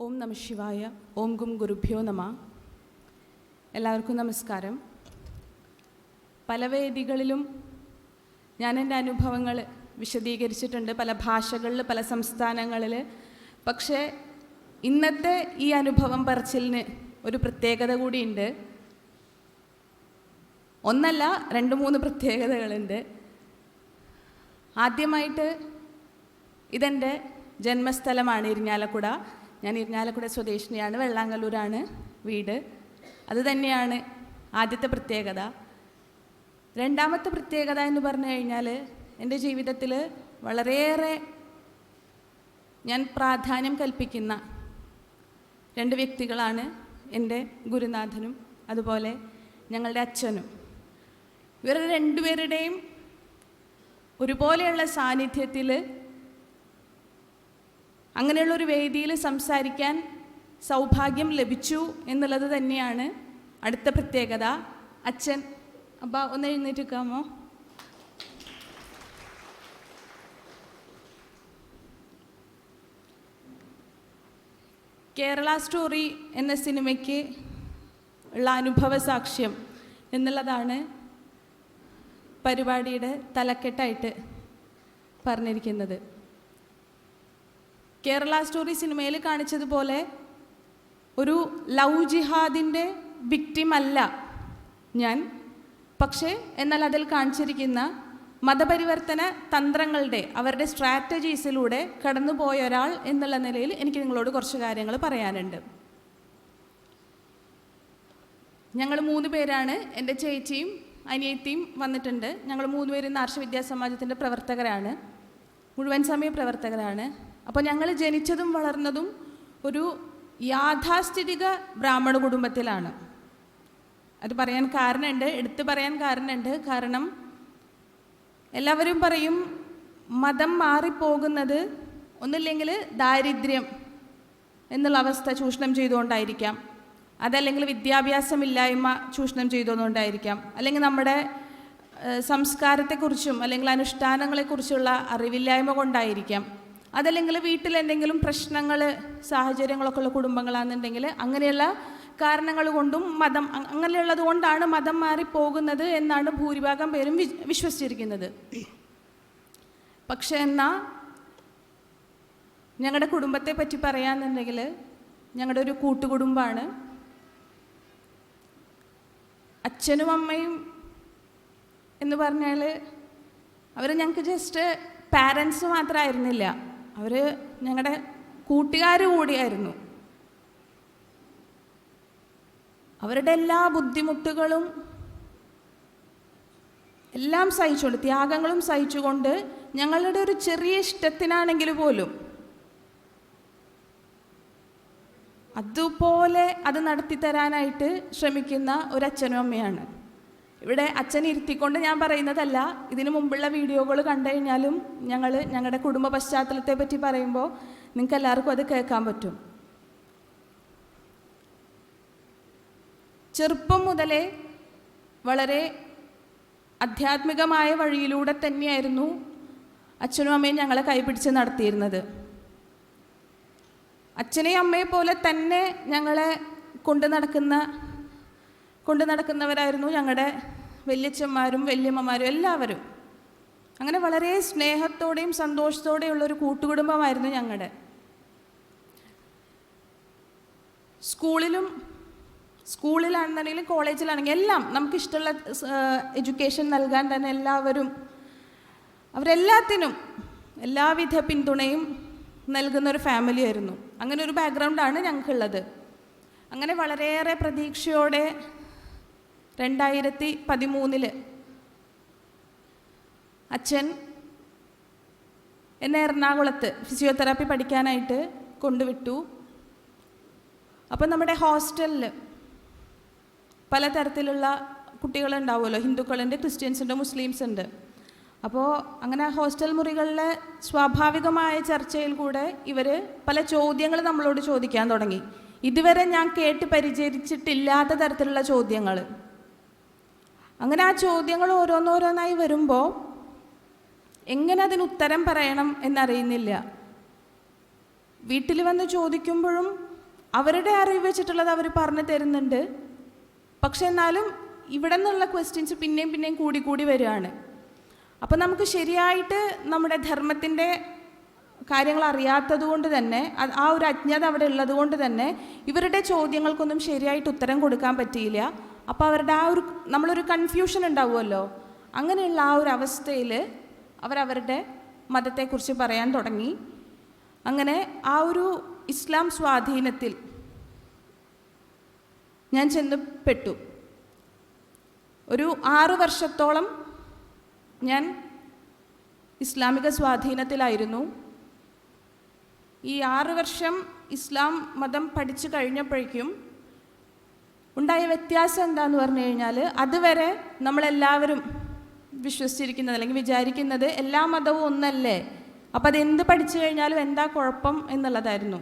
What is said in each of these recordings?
ഓം നമ ശിവായ ഓം ഗും ഗുരുഭ്യോ നമ. എല്ലാവർക്കും നമസ്കാരം. പല വേദികളിലും ഞാൻ എന്റെ അനുഭവങ്ങൾ വിശദീകരിച്ചിട്ടുണ്ട് പല ഭാഷകളിൽ പല സംസ്ഥാനങ്ങളിൽ. പക്ഷേ ഇന്നത്തെ ഈ അനുഭവം പറച്ചിലിന് ഒരു പ്രത്യേകത കൂടിയുണ്ട്. ഒന്നല്ല രണ്ട് മൂന്ന് പ്രത്യേകതകളുണ്ട്. ആദ്യമായിട്ട് ഇതെന്റെ ജന്മസ്ഥലമാണ് ഇരിഞ്ഞാലക്കുട ഞാൻ ഇരിഞ്ഞാലക്കുട സ്വദേശിനിയാണ് വെള്ളാങ്കല്ലൂരാണ് വീട്. അത് തന്നെയാണ് ആദ്യത്തെ പ്രത്യേകത. രണ്ടാമത്തെ പ്രത്യേകത എന്ന് പറഞ്ഞു കഴിഞ്ഞാൽ എന്റെ ജീവിതത്തിൽ വളരെയേറെ ഞാൻ പ്രാധാന്യം കൽപ്പിക്കുന്ന രണ്ട് വ്യക്തികളാണ് എന്റെ ഗുരുനാഥനും അതുപോലെ ഞങ്ങളുടെ അച്ഛനും. ഇവരുടെ രണ്ടുപേരുടെയും ഒരുപോലെയുള്ള സാന്നിധ്യത്തിൽ അങ്ങനെയുള്ള ഒരു വേദിയിൽ സംസാരിക്കാൻ സൗഭാഗ്യം ലഭിച്ചു എന്നുള്ളത് തന്നെയാണ് അടുത്ത പ്രത്യേകത. അച്ഛൻ അപ്പ ഒന്ന് എഴുന്നേറ്റ് നിൽക്കാമോ കേരള സ്റ്റോറി എന്ന സിനിമയ്ക്ക് ഉള്ള അനുഭവ സാക്ഷ്യം എന്നുള്ളതാണ് പരിപാടിയുടെ തലക്കെട്ടായിട്ട് പറഞ്ഞിരിക്കുന്നത്. കേരള സ്റ്റോറി സിനിമയിൽ കാണിച്ചതുപോലെ ഒരു ലവ് ജിഹാദിന്റെ വിക്ടിം അല്ല ഞാൻ. പക്ഷേ എന്നാൽ അതിൽ കാണിച്ചിരിക്കുന്ന മതപരിവർത്തന തന്ത്രങ്ങളുടെ അവരുടെ സ്ട്രാറ്റജീസിലൂടെ കടന്നുപോയ ഒരാൾ എന്നുള്ള നിലയിൽ എനിക്ക് നിങ്ങളോട് കുറച്ച് കാര്യങ്ങൾ പറയാനുണ്ട്. ഞങ്ങൾ മൂന്ന് പേരാണ് എന്റെ ചേച്ചിയും അനിയത്തിയും വന്നിട്ടുണ്ട്. ഞങ്ങൾ മൂന്ന് പേരും ആർഷ വിദ്യാസമാജത്തിന്റെ പ്രവർത്തകരാണ്. മുഴുവൻ സമയ പ്രവർത്തകരാണ്. അപ്പോൾ ഞങ്ങൾ ജനിച്ചതും വളർന്നതും ഒരു യാഥാസ്ഥിതിക ബ്രാഹ്മണ കുടുംബത്തിലാണ്. അത് പറയാൻ കാരണമുണ്ട് എടുത്തു പറയാൻ കാരണമുണ്ട്. കാരണം എല്ലാവരും പറയും മതം മാറിപ്പോകുന്നത് ഒന്നില്ലെങ്കിൽ ദാരിദ്ര്യം എന്നുള്ള അവസ്ഥ ചൂഷണം ചെയ്തുകൊണ്ടായിരിക്കാം. അതല്ലെങ്കിൽ വിദ്യാഭ്യാസമില്ലായ്മ ചൂഷണം ചെയ്തുകൊണ്ടായിരിക്കാം. അല്ലെങ്കിൽ നമ്മുടെ സംസ്കാരത്തെക്കുറിച്ചും അല്ലെങ്കിൽ അനുഷ്ഠാനങ്ങളെക്കുറിച്ചുള്ള അറിവില്ലായ്മ കൊണ്ടായിരിക്കാം. അതല്ലെങ്കിൽ വീട്ടിൽ എന്തെങ്കിലും പ്രശ്നങ്ങൾ സാഹചര്യങ്ങളൊക്കെ ഉള്ള കുടുംബങ്ങളാണെന്നുണ്ടെങ്കിൽ അങ്ങനെയുള്ള കാരണങ്ങൾ കൊണ്ടും മതം അങ്ങനെയുള്ളത് കൊണ്ടാണ് മതം മാറിപ്പോകുന്നത് എന്നാണ് ഭൂരിഭാഗം പേരും വിശ്വസിച്ചിരിക്കുന്നത്. പക്ഷെ എന്നാൽ ഞങ്ങളുടെ കുടുംബത്തെ പറ്റി പറയാന്നുണ്ടെങ്കിൽ ഞങ്ങളുടെ ഒരു കൂട്ടുകുടുംബമാണ് അച്ഛനും അമ്മയും എന്ന് പറഞ്ഞാൽ അവർ ഞങ്ങൾക്ക് ജസ്റ്റ് പാരൻസ് മാത്രമായിരുന്നില്ല അവർ ഞങ്ങളുടെ കൂട്ടുകാർ കൂടിയായിരുന്നു. അവരുടെ എല്ലാ ബുദ്ധിമുട്ടുകളും എല്ലാം സഹിച്ചുകൊണ്ട് ത്യാഗങ്ങളും സഹിച്ചുകൊണ്ട് ഞങ്ങളുടെ ഒരു ചെറിയ ഇഷ്ടത്തിനാണെങ്കിൽ പോലും അതുപോലെ അത് നടത്തി തരാനായിട്ട് ശ്രമിക്കുന്ന ഒരു അച്ഛനും അമ്മയാണ്. ഇവിടെ അച്ഛൻ ഇരുത്തിക്കൊണ്ട് ഞാൻ പറയുന്നതല്ല. ഇതിനു മുമ്പുള്ള വീഡിയോകൾ കണ്ടു കഴിഞ്ഞാലും ഞങ്ങൾ ഞങ്ങളുടെ കുടുംബ പശ്ചാത്തലത്തെ പറ്റി പറയുമ്പോൾ നിങ്ങൾക്ക് എല്ലാവർക്കും അത് കേൾക്കാൻ പറ്റും. ചെറുപ്പം മുതലേ വളരെ ആധ്യാത്മികമായ വഴിയിലൂടെ തന്നെയായിരുന്നു അച്ഛനും അമ്മയും ഞങ്ങളെ കൈപിടിച്ച് നടത്തിയിരുന്നത്. അച്ഛനെയും അമ്മയെ പോലെ തന്നെ ഞങ്ങളെ കൊണ്ടു നടക്കുന്ന കൊണ്ടു നടക്കുന്നവരായിരുന്നു ഞങ്ങളുടെ വല്യച്ഛന്മാരും വല്യമ്മമാരും എല്ലാവരും. അങ്ങനെ വളരെ സ്നേഹത്തോടെയും സന്തോഷത്തോടെയുള്ള ഒരു കൂട്ടുകുടുംബമായിരുന്നു ഞങ്ങളുടെ സ്കൂളിലും സ്കൂളിലാണെന്നുണ്ടെങ്കിലും കോളേജിലാണെങ്കിലും എല്ലാം നമുക്കിഷ്ടമുള്ള എഡ്യൂക്കേഷൻ നൽകാൻ തന്നെ എല്ലാവരും അവരെല്ലാത്തിനും എല്ലാവിധ പിന്തുണയും നൽകുന്ന ഒരു ഫാമിലി ആയിരുന്നു. അങ്ങനെ ഒരു ബാക്ക്ഗ്രൗണ്ടാണ് ഞങ്ങൾക്കുള്ളത്. അങ്ങനെ വളരെയേറെ പ്രതീക്ഷയോടെ രണ്ടായിരത്തി പതിമൂന്നിൽ അച്ഛൻ എന്നെ എറണാകുളത്ത് ഫിസിയോതെറാപ്പി പഠിക്കാനായിട്ട് കൊണ്ടുവിട്ടു. അപ്പം നമ്മുടെ ഹോസ്റ്റലിൽ പലതരത്തിലുള്ള കുട്ടികളുണ്ടാവുമല്ലോ. ഹിന്ദുക്കളുണ്ട് ക്രിസ്ത്യൻസ് ഉണ്ട് മുസ്ലിംസ് ഉണ്ട് അപ്പോൾ അങ്ങനെ ഹോസ്റ്റൽ മുറികളിലെ സ്വാഭാവികമായ ചർച്ചയിൽ കൂടെ ഇവർ പല ചോദ്യങ്ങൾ നമ്മളോട് ചോദിക്കാൻ തുടങ്ങി. ഇതുവരെ ഞാൻ കേട്ട് പരിചരിച്ചിട്ടില്ലാത്ത തരത്തിലുള്ള ചോദ്യങ്ങൾ അങ്ങനെ ആ ചോദ്യങ്ങൾ ഓരോന്നോരോന്നായി വരുമ്പോൾ എങ്ങനെ അതിന് ഉത്തരം പറയണം എന്നറിയുന്നില്ല. വീട്ടിൽ വന്ന് ചോദിക്കുമ്പോഴും അവരുടെ അറിവ് വെച്ചിട്ടുള്ളത് അവർ പറഞ്ഞു തരുന്നുണ്ട്. പക്ഷെ എന്നാലും ഇവിടെ നിന്നുള്ള ക്വസ്റ്റ്യൻസ് പിന്നെയും പിന്നെയും കൂടി കൂടി വരികയാണ്. അപ്പോൾ നമുക്ക് ശരിയായിട്ട് നമ്മുടെ ധർമ്മത്തിന്റെ കാര്യങ്ങൾ അറിയാത്തത് കൊണ്ട് തന്നെ ആ ഒരു അജ്ഞത അവിടെ ഉള്ളത് കൊണ്ട് തന്നെ ഇവരുടെ ചോദ്യങ്ങൾക്കൊന്നും ശരിയായിട്ട് ഉത്തരം കൊടുക്കാൻ പറ്റിയില്ല. അപ്പോൾ അവരുടെ ആ ഒരു നമ്മളൊരു കൺഫ്യൂഷൻ ഉണ്ടാവുമല്ലോ. അങ്ങനെയുള്ള ആ ഒരു അവസ്ഥയിൽ അവരവരുടെ മതത്തെക്കുറിച്ച് പറയാൻ തുടങ്ങി. അങ്ങനെ ആ ഒരു ഇസ്ലാം സ്വാധീനത്തിൽ ഞാൻ ചെന്ന് പെട്ടു ഒരു ആറു വർഷത്തോളം ഞാൻ ഇസ്ലാമിക സ്വാധീനത്തിലായിരുന്നു. ഈ ആറ് വർഷം ഇസ്ലാം മതം പഠിച്ചു കഴിഞ്ഞപ്പോഴേക്കും ഉണ്ടായ വ്യത്യാസം എന്താന്ന് പറഞ്ഞു കഴിഞ്ഞാൽ അതുവരെ നമ്മളെല്ലാവരും വിശ്വസിച്ചിരിക്കുന്നത് അല്ലെങ്കിൽ വിചാരിക്കുന്നത് എല്ലാ മതവും ഒന്നല്ലേ? അപ്പം അതെന്ത് പഠിച്ചു കഴിഞ്ഞാലും എന്താ കുഴപ്പം എന്നുള്ളതായിരുന്നു.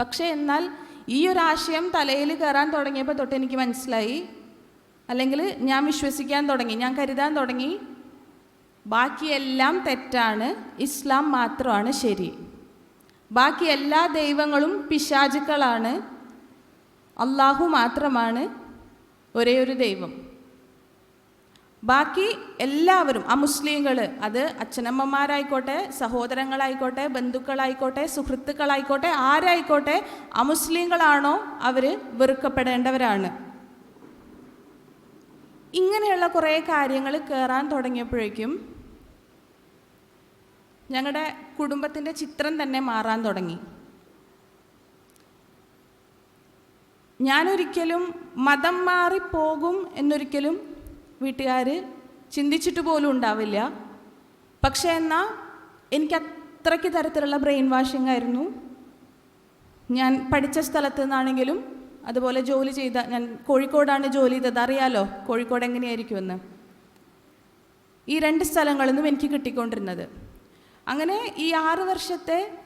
പക്ഷേ എന്നാൽ ഈ ഒരു ആശയം തലയിൽ കയറാൻ തുടങ്ങിയപ്പോൾ തൊട്ട് എനിക്ക് മനസ്സിലായി. അല്ലെങ്കിൽ ഞാൻ വിശ്വസിക്കാൻ തുടങ്ങി ഞാൻ കരുതാൻ തുടങ്ങി. ബാക്കിയെല്ലാം തെറ്റാണ് ഇസ്ലാം മാത്രമാണ് ശരി. ബാക്കി എല്ലാ ദൈവങ്ങളും പിശാചുക്കളാണ്. അള്ളാഹു മാത്രമാണ് ഒരേ ഒരു ദൈവം. ബാക്കി എല്ലാവരും ആ മുസ്ലിങ്ങൾ അത് അച്ഛനമ്മമാരായിക്കോട്ടെ സഹോദരങ്ങളായിക്കോട്ടെ ബന്ധുക്കളായിക്കോട്ടെ സുഹൃത്തുക്കളായിക്കോട്ടെ ആരായിക്കോട്ടെ അമുസ്ലിങ്ങളാണോ അവർ വെറുക്കപ്പെടേണ്ടവരാണ്. ഇങ്ങനെയുള്ള കുറേ കാര്യങ്ങൾ കയറാൻ തുടങ്ങിയപ്പോഴേക്കും ഞങ്ങളുടെ കുടുംബത്തിന്റെ ചിത്രം തന്നെ മാറാൻ തുടങ്ങി. ഞാനൊരിക്കലും മതം മാറിപ്പോകും എന്നൊരിക്കലും വീട്ടുകാർ ചിന്തിച്ചിട്ട് പോലും ഉണ്ടാവില്ല. പക്ഷേ എന്നാൽ എനിക്ക് അത്രയ്ക്ക് തരത്തിലുള്ള ബ്രെയിൻ വാഷിംഗ് ആയിരുന്നു ഞാൻ പഠിച്ച സ്ഥലത്ത് നിന്നാണെങ്കിലും അതുപോലെ ജോലി ചെയ്ത ഞാൻ കോഴിക്കോടാണ് ജോലി ചെയ്തത്. അറിയാലോ കോഴിക്കോട് എങ്ങനെയായിരിക്കുമെന്ന്. ഈ രണ്ട് സ്ഥലങ്ങളിൽ നിന്നും എനിക്ക് കിട്ടിക്കൊണ്ടിരുന്നത്. അങ്ങനെ ഈ ആറ് വർഷത്തെ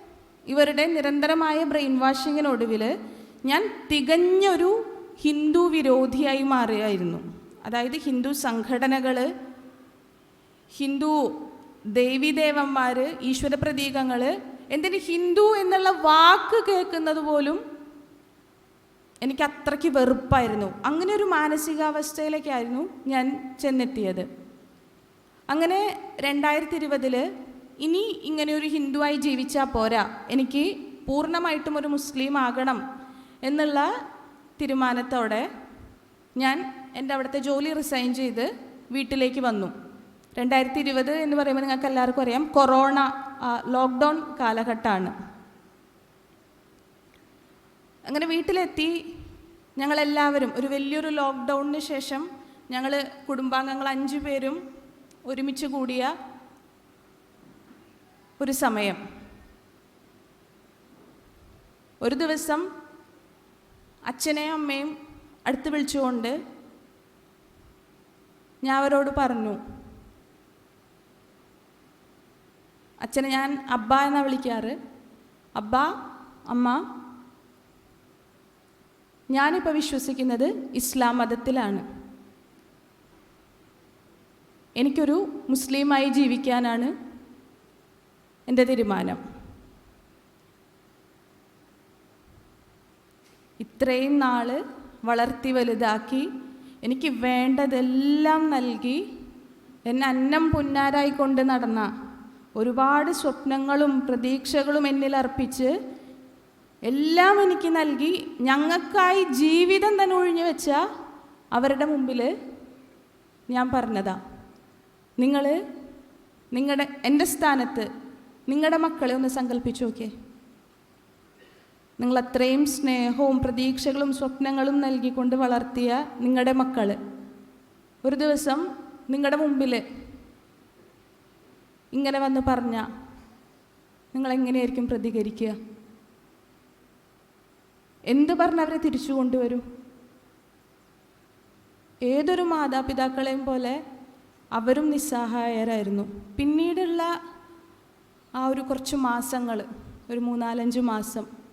ഇവരുടെ നിരന്തരമായ ബ്രെയിൻ വാഷിങ്ങിനൊടുവിൽ ഞാൻ തികഞ്ഞൊരു ഹിന്ദു വിരോധിയായി മാറിയായിരുന്നു അതായത് ഹിന്ദു സംഘടനകൾ ഹിന്ദു ദേവീദേവന്മാർ ഈശ്വര പ്രതീകങ്ങൾ എന്തിന് ഹിന്ദു എന്നുള്ള വാക്ക് കേൾക്കുന്നത് പോലും എനിക്ക് അത്രയ്ക്ക് വെറുപ്പായിരുന്നു. അങ്ങനെ ഒരു മാനസികാവസ്ഥയിലേക്കായിരുന്നു ഞാൻ ചെന്നെത്തിയത്. അങ്ങനെ രണ്ടായിരത്തി ഇരുപതിൽ ഇനി ഇങ്ങനെ ഒരു ഹിന്ദുവായി ജീവിച്ചാൽ പോരാ. എനിക്ക് പൂർണമായിട്ടും ഒരു മുസ്ലിം ആകണം. എന്നുള്ള തീരുമാനത്തോടെ ഞാൻ എന്റെ അവിടുത്തെ ജോലി റിസൈൻ ചെയ്ത് വീട്ടിലേക്ക് വന്നു. രണ്ടായിരത്തി ഇരുപത് എന്ന് പറയുമ്പോൾ നിങ്ങൾക്ക് എല്ലാവർക്കും അറിയാം കൊറോണ ലോക്ക്ഡൗൺ കാലഘട്ടമാണ്. അങ്ങനെ വീട്ടിലെത്തി ഞങ്ങളെല്ലാവരും ഒരു വലിയൊരു ലോക്ക്ഡൗണിന് ശേഷം ഞങ്ങൾ കുടുംബാംഗങ്ങൾ അഞ്ച് പേരും ഒരുമിച്ച് കൂടിയ ഒരു സമയം. ഒരു ദിവസം അച്ഛനെയും അമ്മയും അടുത്ത് വിളിച്ചുകൊണ്ട് ഞാൻ അവരോട് പറഞ്ഞു അച്ഛനെ ഞാൻ അബ്ബ എന്നാണ് വിളിക്കാറ്? അബ്ബ അമ്മ ഞാനിപ്പോൾ വിശ്വസിക്കുന്നത് ഇസ്ലാം മതത്തിലാണ്. എനിക്കൊരു മുസ്ലിമായി ജീവിക്കാനാണ് എന്റെ തീരുമാനം. ഇത്രയും നാൾ വളർത്തി വലുതാക്കി എനിക്ക് വേണ്ടതെല്ലാം നൽകി എന്നെ അന്നം പുന്നാരായി കൊണ്ട് നടന്ന ഒരുപാട് സ്വപ്നങ്ങളും പ്രതീക്ഷകളും എന്നിൽ അർപ്പിച്ച് എല്ലാം എനിക്ക് നൽകി ഞങ്ങൾക്കായി ജീവിതം തന്നെ ഒഴിഞ്ഞു വെച്ച അവരുടെ മുമ്പിൽ ഞാൻ പറഞ്ഞതാ. നിങ്ങൾ നിങ്ങളുടെ എന്റെ സ്ഥാനത്ത് നിങ്ങളുടെ മക്കളെ ഒന്ന് സങ്കല്പിച്ചു നോക്കിയേ. നിങ്ങൾ അത്രയും സ്നേഹവും പ്രതീക്ഷകളും സ്വപ്നങ്ങളും നൽകിക്കൊണ്ട് വളർത്തിയ നിങ്ങളുടെ മക്കൾ ഒരു ദിവസം നിങ്ങളുടെ മുമ്പിൽ ഇങ്ങനെ വന്ന് പറഞ്ഞ നിങ്ങളെങ്ങനെയായിരിക്കും പ്രതികരിക്കുക? എന്ത് പറഞ്ഞവരെ തിരിച്ചു കൊണ്ടുവരും? ഏതൊരു മാതാപിതാക്കളെയും പോലെ അവരും നിസ്സഹായരായിരുന്നു. പിന്നീടുള്ള ആ ഒരു കുറച്ച് മാസങ്ങൾ ഒരു മൂന്നാലഞ്ച് മാസം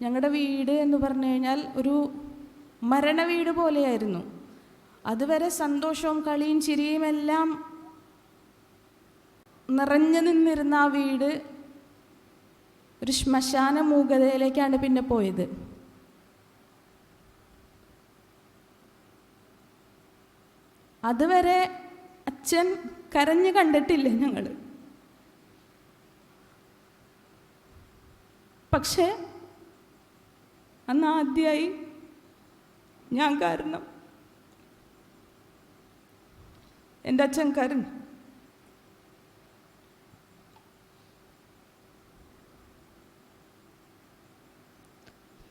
ഞങ്ങളുടെ വീട് എന്ന് പറഞ്ഞു കഴിഞ്ഞാൽ ഒരു മരണ വീട് പോലെയായിരുന്നു. അതുവരെ സന്തോഷവും കളിയും ചിരിയും എല്ലാം നിറഞ്ഞു നിന്നിരുന്ന ആ വീട് ഒരു ശ്മശാന മൂകതയിലേക്കാണ് പിന്നെ പോയത്. അതുവരെ അച്ഛൻ കരഞ്ഞു കണ്ടിട്ടില്ല ഞങ്ങൾ പക്ഷേ അന്ന് ആദ്യമായി ഞാൻ കാരണം. എന്റെ അച്ഛൻ കരൻ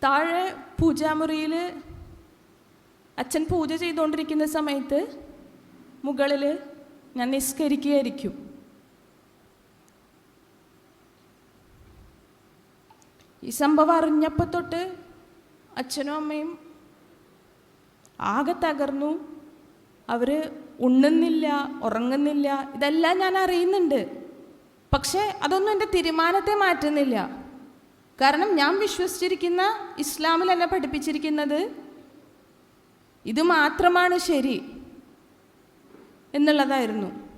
താഴെ പൂജാമുറിയിൽ അച്ഛൻ പൂജ ചെയ്തുകൊണ്ടിരിക്കുന്ന സമയത്ത് മുകളിൽ ഞാൻ നിസ്കരിക്കുകയായിരിക്കും. ഈ സംഭവം അറിഞ്ഞപ്പോൾ തൊട്ട് അച്ഛനും അമ്മയും ആകെ തകർന്നു. അവർ ഉണ്ണുന്നില്ല ഉറങ്ങുന്നില്ല. ഇതെല്ലാം ഞാൻ അറിയുന്നുണ്ട്. പക്ഷേ അതൊന്നും എന്റെ തീരുമാനത്തെ മാറ്റുന്നില്ല. കാരണം ഞാൻ വിശ്വസിച്ചിരിക്കുന്ന ഇസ്ലാമിൽ എന്നെ പഠിപ്പിച്ചിരിക്കുന്നത് ഇത് മാത്രമാണ് ശരി എന്നുള്ളതായിരുന്നു.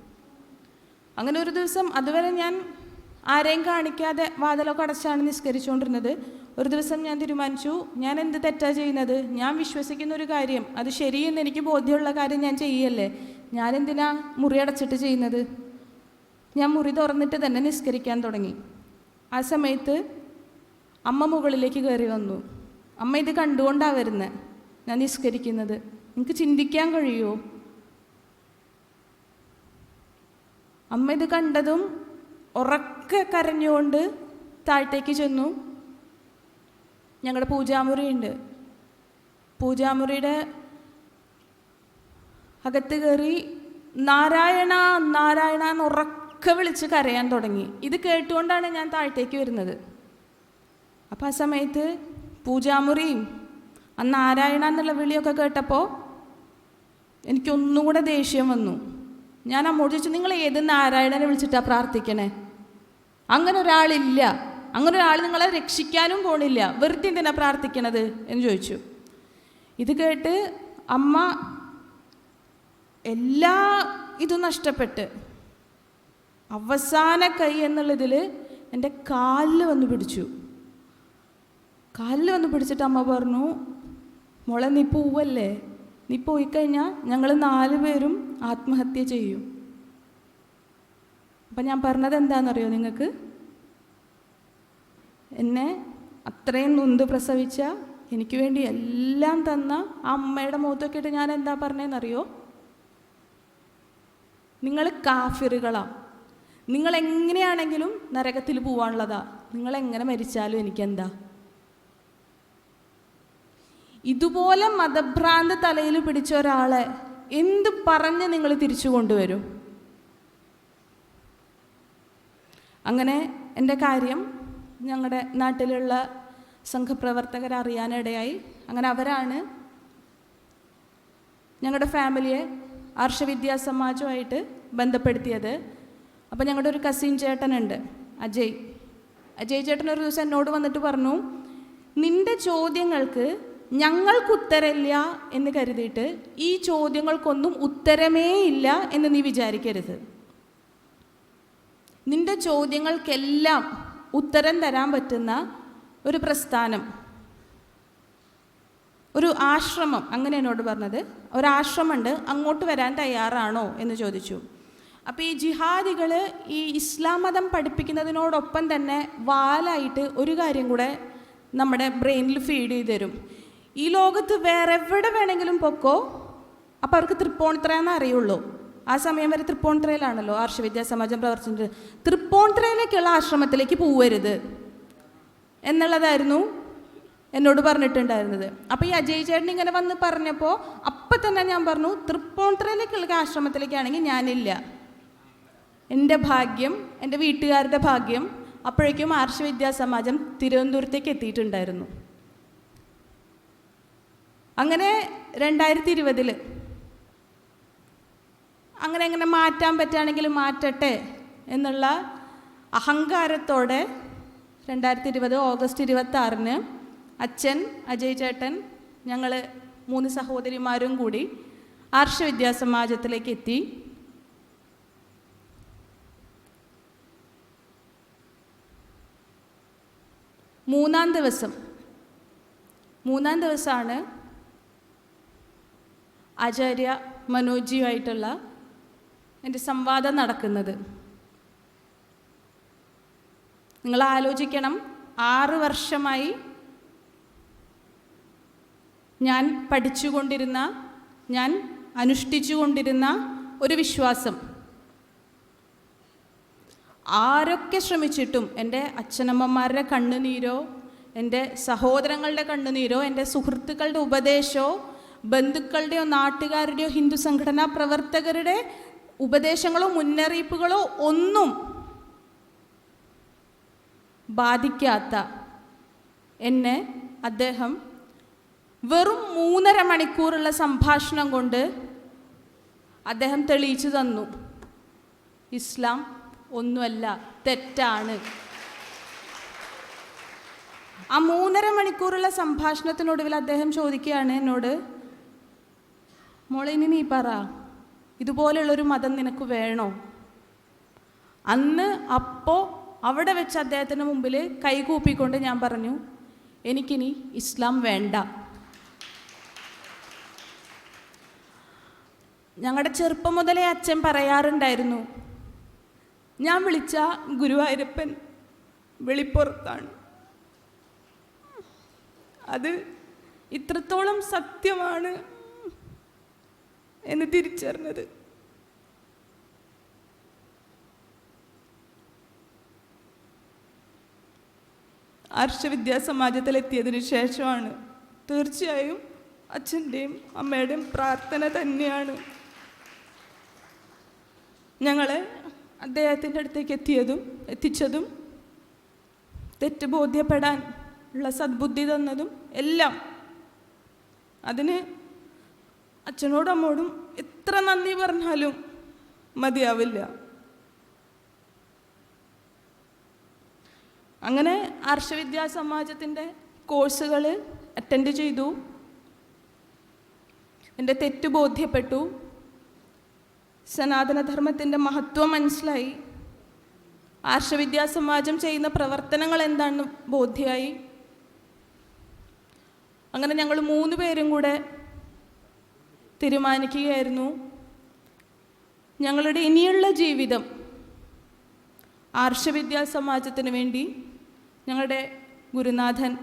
അങ്ങനെ ഒരു ദിവസം അതുവരെ ഞാൻ ആരെയും കാണിക്കാതെ വാതിലൊക്കെ അടച്ചാണ് നിസ്കരിച്ചുകൊണ്ടിരുന്നത്. ഒരു ദിവസം ഞാൻ തീരുമാനിച്ചു ഞാൻ എന്ത് തെറ്റാ ചെയ്യുന്നത്? ഞാൻ വിശ്വസിക്കുന്ന ഒരു കാര്യം. അത് ശരിയെന്ന് എനിക്ക് ബോധ്യമുള്ള കാര്യം ഞാൻ ചെയ്യല്ലേ? ഞാൻ എന്തിനാ മുറി അടച്ചിട്ട് ചെയ്യുന്നത്? ഞാൻ മുറി തുറന്നിട്ട് തന്നെ നിസ്കരിക്കാൻ തുടങ്ങി. ആ സമയത്ത് അമ്മ മുകളിലേക്ക് കയറി വന്നു. അമ്മ ഇത് കണ്ടുകൊണ്ടാണ് വരുന്നത് ഞാൻ നിസ്കരിക്കുന്നത്. നിങ്ങൾക്ക് ചിന്തിക്കാൻ കഴിയുമോ അമ്മ ഇത് കണ്ടതും ഉറക്കെ കരഞ്ഞുകൊണ്ട് താഴത്തേക്ക് ചെന്നു. ഞങ്ങളുടെ പൂജാമുറിയുണ്ട്. പൂജാമുറിയുടെ അകത്ത് കയറി നാരായണ നാരായണ എന്ന് ഉറക്കെ വിളിച്ച് കരയാൻ തുടങ്ങി. ഇത് കേട്ടുകൊണ്ടാണ് ഞാൻ താഴത്തേക്ക് വരുന്നത്. അപ്പോൾ ആ സമയത്ത് പൂജാമുറിയും ആ നാരായണ എന്നുള്ള വിളിയൊക്കെ കേട്ടപ്പോൾ എനിക്കൊന്നും കൂടെ ദേഷ്യം വന്നു. ഞാൻ അമ്മോട് ചോദിച്ചു നിങ്ങൾ ഏത് നാരായണനെ വിളിച്ചിട്ടാണ് പ്രാർത്ഥിക്കണേ? അങ്ങനെ ഒരാളില്ല. അങ്ങനെ ഒരാൾ നിങ്ങളെ രക്ഷിക്കാനും പോണില്ല. വെറുതെ എന്തിനാ പ്രാർത്ഥിക്കണത്? എന്ന് ചോദിച്ചു. ഇത് കേട്ട് അമ്മ എല്ലാ ഇതും നഷ്ടപ്പെട്ട്. അവസാന കൈ എന്നുള്ളതിൽ എന്റെ കാലിൽ വന്ന് പിടിച്ചു. കാലിൽ വന്ന് പിടിച്ചിട്ട് അമ്മ പറഞ്ഞു മോളെ നീ പോവല്ലേ? നീ പോയി കഴിഞ്ഞാൽ ഞങ്ങൾ നാല് പേരും ആത്മഹത്യ ചെയ്യും. അപ്പം ഞാൻ പറഞ്ഞത് എന്താണെന്നറിയോ നിങ്ങൾക്ക് എന്നെ അത്രയും നൊന്ത് പ്രസവിച്ച എനിക്ക് വേണ്ടി എല്ലാം തന്ന ആ അമ്മയുടെ മുഖത്തൊക്കെ ഇട്ട് ഞാൻ എന്താ പറഞ്ഞതെന്നറിയോ നിങ്ങൾ കാഫിറുകളാ. നിങ്ങൾ എങ്ങനെയാണെങ്കിലും നരകത്തിൽ പോവാനുള്ളതാ. നിങ്ങൾ എങ്ങനെ മരിച്ചാലും എനിക്കെന്താ? ഇതുപോലെ മതഭ്രാന്ത് തലയിൽ പിടിച്ച ഒരാളെ എന്ത് പറഞ്ഞ് നിങ്ങൾ തിരിച്ചു കൊണ്ടുവരും? അങ്ങനെ എന്റെ കാര്യം ഞങ്ങളുടെ നാട്ടിലുള്ള സംഘപ്രവർത്തകർ അറിയാനിടയായി. അങ്ങനെ അവരാണ് ഞങ്ങളുടെ ഫാമിലിയെ ആർഷവിദ്യാ സമാജമായിട്ട് ബന്ധപ്പെടുത്തിയത്. അപ്പോൾ ഞങ്ങളുടെ ഒരു കസിൻ ചേട്ടനുണ്ട് അജയ്. അജയ് ചേട്ടൻ ഒരു ദിവസം എന്നോട് വന്നിട്ട് പറഞ്ഞു നിന്റെ ചോദ്യങ്ങൾക്ക് ഞങ്ങൾക്ക് ഉത്തരമില്ല എന്ന് കരുതിയിട്ട് ഈ ചോദ്യങ്ങൾക്കൊന്നും ഉത്തരമേ ഇല്ല എന്ന് നീ വിചാരിക്കരുത്. നിന്റെ ചോദ്യങ്ങൾക്കെല്ലാം ഉത്തരം തരാൻ പറ്റുന്ന ഒരു പ്രസ്ഥാനം ഒരു ആശ്രമം അങ്ങനെ എന്നോട് പറഞ്ഞത്. ഒരാശ്രമമുണ്ട് അങ്ങോട്ട് വരാൻ തയ്യാറാണോ എന്ന് ചോദിച്ചു. അപ്പോൾ ഈ ജിഹാദികൾ ഈ ഇസ്ലാം മതം പഠിപ്പിക്കുന്നതിനോടൊപ്പം തന്നെ വാലായിട്ട് ഒരു കാര്യം കൂടെ നമ്മുടെ ബ്രെയിനിൽ ഫീഡ് ചെയ്ത് തരും. ഈ ലോകത്ത് വേറെ എവിടെ വേണമെങ്കിലും പൊക്കോ? അപ്പോൾ അവർക്ക് തൃപ്പൂണിത്തറയെന്ന് അറിയുള്ളൂ. ആ സമയം വരെ തൃപ്പൂണിത്തറയിലാണല്ലോ ആർഷവിദ്യാ സമാജം പ്രവർത്തിച്ചത് തൃപ്പൂണിത്തറയിലേക്കുള്ള ആശ്രമത്തിലേക്ക് പോവരുത്. എന്നുള്ളതായിരുന്നു എന്നോട് പറഞ്ഞിട്ടുണ്ടായിരുന്നത്. അപ്പോൾ ഈ അജയ് ചേട്ടൻ ഇങ്ങനെ വന്ന് പറഞ്ഞപ്പോൾ അപ്പം തന്നെ ഞാൻ പറഞ്ഞു തൃപ്പൂണിത്തറയിലേക്കുള്ള ആശ്രമത്തിലേക്കാണെങ്കിൽ ഞാനില്ല. എന്റെ ഭാഗ്യം എന്റെ വീട്ടുകാരുടെ ഭാഗ്യം അപ്പോഴേക്കും ആർഷവിദ്യാ സമാജം തിരുവനന്തപുരത്തേക്ക് എത്തിയിട്ടുണ്ടായിരുന്നു. അങ്ങനെ രണ്ടായിരത്തി ഇരുപതിൽ അങ്ങനെ അങ്ങനെ മാറ്റാൻ പറ്റുകയാണെങ്കിൽ മാറ്റട്ടെ എന്നുള്ള അഹങ്കാരത്തോടെ രണ്ടായിരത്തി ഇരുപത് ഓഗസ്റ്റ് ഇരുപത്തി അച്ഛൻ അജയ് ചേട്ടൻ ഞങ്ങൾ മൂന്ന് സഹോദരിമാരും കൂടി ആർഷവിദ്യാസമാജത്തിലേക്ക് എത്തി. മൂന്നാം ദിവസം. മൂന്നാം ദിവസമാണ് ആചാര്യ മനോജിയുമായിട്ടുള്ള എന്റെ സംവാദം നടക്കുന്നത്. നിങ്ങൾ ആലോചിക്കണം ആറ് വർഷമായി ഞാൻ പഠിച്ചുകൊണ്ടിരുന്ന ഞാൻ അനുഷ്ഠിച്ചുകൊണ്ടിരുന്ന ഒരു വിശ്വാസം. ആരൊക്കെ ശ്രമിച്ചിട്ടും എന്റെ അച്ഛനമ്മമാരുടെ കണ്ണുനീരോ എന്റെ സഹോദരങ്ങളുടെ കണ്ണുനീരോ എന്റെ സുഹൃത്തുക്കളുടെ ഉപദേശമോ ബന്ധുക്കളുടെയോ നാട്ടുകാരുടെയോ ഹിന്ദു സംഘടനാ പ്രവർത്തകരുടെ ഉപദേശങ്ങളോ മുന്നറിയിപ്പുകളോ ഒന്നും ബാധിക്കാത്ത എന്നെ അദ്ദേഹം വെറും മൂന്നര മണിക്കൂറുള്ള സംഭാഷണം കൊണ്ട് അദ്ദേഹം തെളിയിച്ചു തന്നു. ഇസ്ലാം ഒന്നുമല്ല തെറ്റാണ്. ആ മൂന്നര മണിക്കൂറുള്ള സംഭാഷണത്തിനൊടുവിൽ അദ്ദേഹം ചോദിക്കുകയാണ് എന്നോട് മോളെ ഇനി നീ പറ. ഇതുപോലെയുള്ളൊരു മതം നിനക്ക് വേണോ? അന്ന് അപ്പോൾ അവിടെ വെച്ച് അദ്ദേഹത്തിന്റെ മുമ്പിൽ കൈകൂപ്പിക്കൊണ്ട് ഞാൻ പറഞ്ഞു എനിക്കിനി ഇസ്ലാം വേണ്ട. ഞങ്ങളുടെ ചെറുപ്പം മുതലേ അച്ഛൻ പറയാറുണ്ടായിരുന്നു ഞാൻ വിളിച്ച ഗുരുവായൂരപ്പൻ വെളിപ്പുറത്താണ്. അത് ഇത്രത്തോളം സത്യമാണ്. എന്ന് തിരിച്ചറിഞ്ഞത്. ആർഷ സമാജത്തിലെത്തിയതിനു ശേഷമാണ് തീർച്ചയായും അച്ഛന്റെയും അമ്മയുടെയും പ്രാർത്ഥന തന്നെയാണ്. ഞങ്ങളെ അദ്ദേഹത്തിന്റെ അടുത്തേക്ക് എത്തിയതും എത്തിച്ചതും തെറ്റ് ബോധ്യപ്പെടാൻ ഉള്ള സദ്ബുദ്ധി തന്നതും എല്ലാം അതിന് അച്ഛനോടും അമ്മോടും എത്ര നന്ദി പറഞ്ഞാലും മതിയാവില്ല. അങ്ങനെ ആർഷവിദ്യാ സമാജത്തിന്റെ കോഴ്സുകൾ അറ്റൻഡ് ചെയ്തു. എന്റെ തെറ്റ് ബോധ്യപ്പെട്ടു. സനാതനധർമ്മത്തിന്റെ മഹത്വം മനസ്സിലായി. ആർഷവിദ്യാ സമാജം ചെയ്യുന്ന പ്രവർത്തനങ്ങൾ എന്താണെന്ന് ബോധ്യമായി അങ്ങനെ ഞങ്ങൾ മൂന്ന് പേരും കൂടെ തീരുമാനിക്കുകയായിരുന്നു. ഞങ്ങളുടെ ഇനിയുള്ള ജീവിതം ആർഷവിദ്യാ സമാജത്തിന് വേണ്ടി ഞങ്ങളുടെ ഗുരുനാഥൻ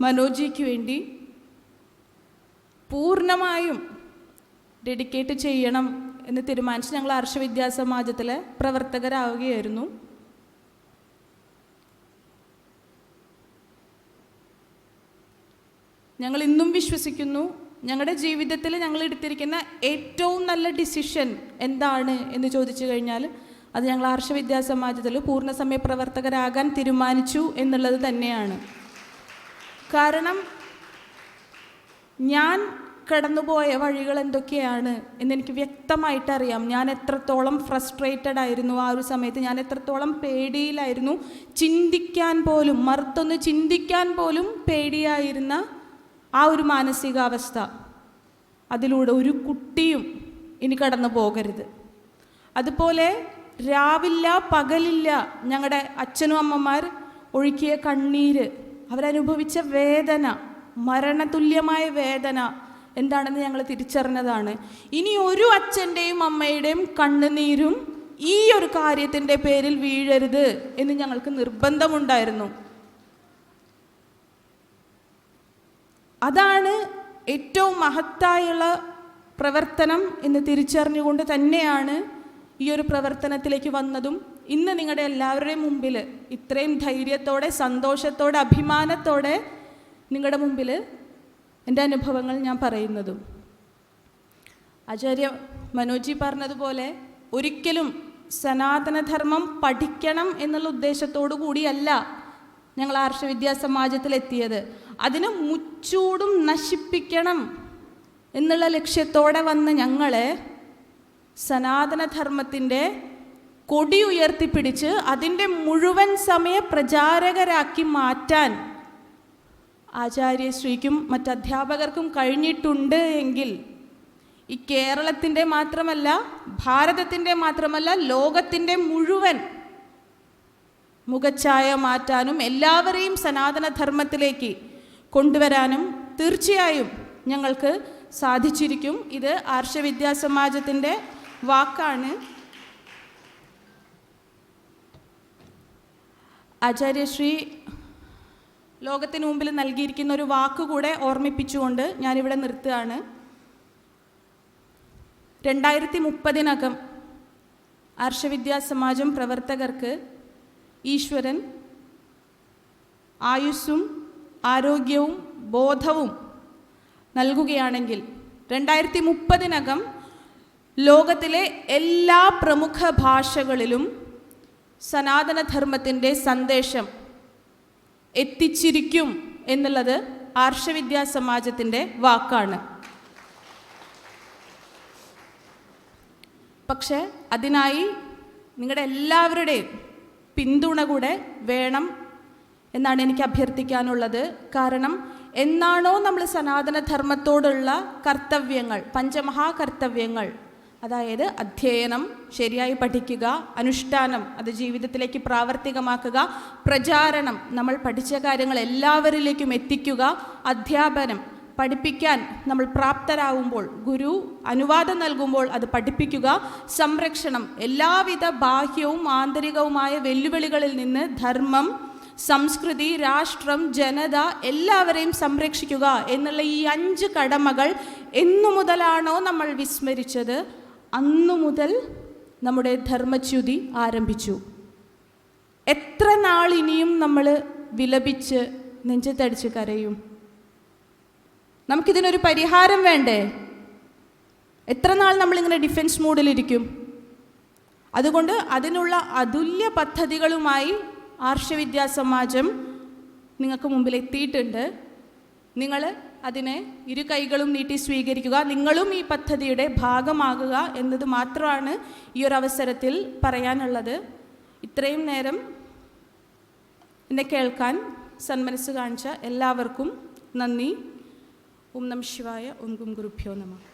മനോജിക്ക് വേണ്ടി പൂർണമായും ഡെഡിക്കേറ്റ് ചെയ്യണം എന്ന് തീരുമാനിച്ച് ഞങ്ങൾ ആർഷവിദ്യാ സമാജത്തിലെ പ്രവർത്തകരാവുകയായിരുന്നു. ഞങ്ങൾ ഇന്നും വിശ്വസിക്കുന്നു. ഞങ്ങളുടെ ജീവിതത്തിൽ ഞങ്ങൾ എടുത്തിരിക്കുന്ന ഏറ്റവും നല്ല ഡിസിഷൻ എന്താണ് എന്ന് ചോദിച്ചു കഴിഞ്ഞാൽ അത് ഞങ്ങൾ ആർഷവിദ്യാ സമാജത്തിൽ പൂർണസമയ പ്രവർത്തകരാകാൻ തീരുമാനിച്ചു എന്നുള്ളത് തന്നെയാണ്. കാരണം ഞാൻ കടന്നുപോയ വഴികൾ എന്തൊക്കെയാണ് എന്നെനിക്ക് വ്യക്തമായിട്ട് അറിയാം. ഞാൻ എത്രത്തോളം ഫ്രസ്ട്രേറ്റഡ് ആയിരുന്നു ആ ഒരു സമയത്ത്. ഞാൻ എത്രത്തോളം പേടിയിലായിരുന്നു. ചിന്തിക്കാൻ പോലും മറുത്തൊന്ന് ചിന്തിക്കാൻ പോലും പേടിയായിരുന്ന ആ ഒരു മാനസികാവസ്ഥ. അതിലൂടെ ഒരു കുട്ടിയും ഇനി കടന്നു പോകരുത്. അതുപോലെ രാവില്ല പകലില്ല ഞങ്ങളുടെ അച്ഛനും അമ്മമാർ ഒഴുക്കിയ കണ്ണീര് അവരനുഭവിച്ച വേദന മരണതുല്യമായ വേദന എന്താണെന്ന് ഞങ്ങൾ തിരിച്ചറിഞ്ഞതാണ്. ഇനി ഒരു അച്ഛന്റെയും അമ്മയുടെയും കണ്ണുനീരും ഈ ഒരു കാര്യത്തിന്റെ പേരിൽ വീഴരുത് എന്ന് ഞങ്ങൾക്ക് നിർബന്ധമുണ്ടായിരുന്നു. അതാണ് ഏറ്റവും മഹത്തായുള്ള പ്രവർത്തനം എന്ന് തിരിച്ചറിഞ്ഞുകൊണ്ട് തന്നെയാണ് ഈ ഒരു പ്രവർത്തനത്തിലേക്ക് വന്നതും. ഇന്ന് നിങ്ങളുടെ എല്ലാവരുടെയും മുമ്പിൽ ഇത്രയും ധൈര്യത്തോടെ സന്തോഷത്തോടെ അഭിമാനത്തോടെ നിങ്ങളുടെ മുമ്പിൽ എന്റെ അനുഭവങ്ങൾ ഞാൻ പറയുന്നതും. ആചാര്യ മനോജി പറഞ്ഞതുപോലെ ഒരിക്കലും സനാതനധർമ്മം പഠിക്കണം എന്നുള്ള ഉദ്ദേശത്തോടു കൂടിയല്ല ഞങ്ങൾ ആർഷവിദ്യാസമാജത്തിലെത്തിയത് അതിനെ മുച്ചൂടും നശിപ്പിക്കണം എന്നുള്ള ലക്ഷ്യത്തോടെ വന്ന ഞങ്ങളെ സനാതനധർമ്മത്തിന്റെ കൊടി ഉയർത്തിപ്പിടിച്ച് അതിന്റെ മുഴുവൻ സമയ പ്രചാരകരാക്കി മാറ്റാൻ ആചാര്യശ്രീക്കും മറ്റ് അധ്യാപകർക്കും കഴിഞ്ഞിട്ടുണ്ട് എങ്കിൽ ഈ കേരളത്തിന്റെ മാത്രമല്ല ഭാരതത്തിന്റെ മാത്രമല്ല ലോകത്തിന്റെ മുഴുവൻ മുഖച്ഛായ മാറ്റാനും എല്ലാവരെയും സനാതനധർമ്മത്തിലേക്ക് കൊണ്ടുവരാനും തീർച്ചയായും ഞങ്ങൾക്ക് സാധിച്ചിരിക്കും. ഇത് ആർഷവിദ്യാസമാജത്തിന്റെ വാക്കാണ്. ആചാര്യശ്രീ ലോകത്തിന് മുമ്പിൽ നൽകിയിരിക്കുന്ന ഒരു വാക്കുകൂടെ ഓർമ്മിപ്പിച്ചുകൊണ്ട് ഞാനിവിടെ നിർത്തുകയാണ്. രണ്ടായിരത്തി മുപ്പതിനകം ആർഷവിദ്യാ സമാജം പ്രവർത്തകർക്ക് ഈശ്വരൻ ആയുസ്സും ആരോഗ്യവും ബോധവും നൽകുകയാണെങ്കിൽ രണ്ടായിരത്തി മുപ്പതിനകം ലോകത്തിലെ എല്ലാ പ്രമുഖ ഭാഷകളിലും സനാതനധർമ്മത്തിന്റെ സന്ദേശം എത്തിച്ചിരിക്കും എന്നുള്ളത് ആർഷവിദ്യാ സമാജത്തിന്റെ വാക്കാണ്. പക്ഷേ അതിനായി നിങ്ങളുടെ എല്ലാവരുടെയും പിന്തുണ കൂടെ വേണം എന്നാണ് എനിക്ക് അഭ്യർത്ഥിക്കാനുള്ളത്. കാരണം എന്നാണോ നമ്മൾ സനാതനധർമ്മത്തോടുള്ള കർത്തവ്യങ്ങൾ പഞ്ചമഹാകർത്തവ്യങ്ങൾ അതായത് അധ്യയനം ശരിയായി പഠിക്കുക അനുഷ്ഠാനം അത് ജീവിതത്തിലേക്ക് പ്രാവർത്തികമാക്കുക പ്രചാരണം നമ്മൾ പഠിച്ച കാര്യങ്ങൾ എല്ലാവരിലേക്കും എത്തിക്കുക അധ്യാപനം പഠിപ്പിക്കാൻ നമ്മൾ പ്രാപ്തരാകുമ്പോൾ ഗുരു അനുവാദം നൽകുമ്പോൾ അത് പഠിപ്പിക്കുക സംരക്ഷണം എല്ലാവിധ ബാഹ്യവും ആന്തരികവുമായ വെല്ലുവിളികളിൽ നിന്ന് ധർമ്മം സംസ്കൃതി രാഷ്ട്രം ജനത എല്ലാവരെയും സംരക്ഷിക്കുക എന്നുള്ള ഈ അഞ്ച് കടമകൾ എന്നു മുതലാണോ നമ്മൾ വിസ്മരിച്ചത്? അന്നു മുതൽ നമ്മുടെ ധർമ്മച്യുതി ആരംഭിച്ചു. എത്ര നാൾ ഇനിയും നമ്മൾ വിലപിച്ച് നെഞ്ചത്തടിച്ച് കരയും? നമുക്കിതിനൊരു പരിഹാരം വേണ്ടേ? എത്ര നാൾ നമ്മളിങ്ങനെ ഡിഫൻസ് മൂഡിലിരിക്കും? അതുകൊണ്ട് അതിനുള്ള അതുല്യ പദ്ധതികളുമായി ആർഷവിദ്യാ സമാജം നിങ്ങൾക്ക് മുമ്പിൽ എത്തിയിട്ടുണ്ട്. നിങ്ങൾ അതിനെ ഇരു കൈകളും നീട്ടി സ്വീകരിക്കുക നിങ്ങളും ഈ പദ്ധതിയുടെ ഭാഗമാകുക എന്നത് മാത്രമാണ് ഈ ഒരു അവസരത്തിൽ പറയാനുള്ളത്. ഇത്രയും നേരം എന്നെ കേൾക്കാൻ സന്മനസ് കാണിച്ച എല്ലാവർക്കും നന്ദി. ഓം നമ ശിവായ ഓം ഗും ഗുരുഭ്യോ നമ.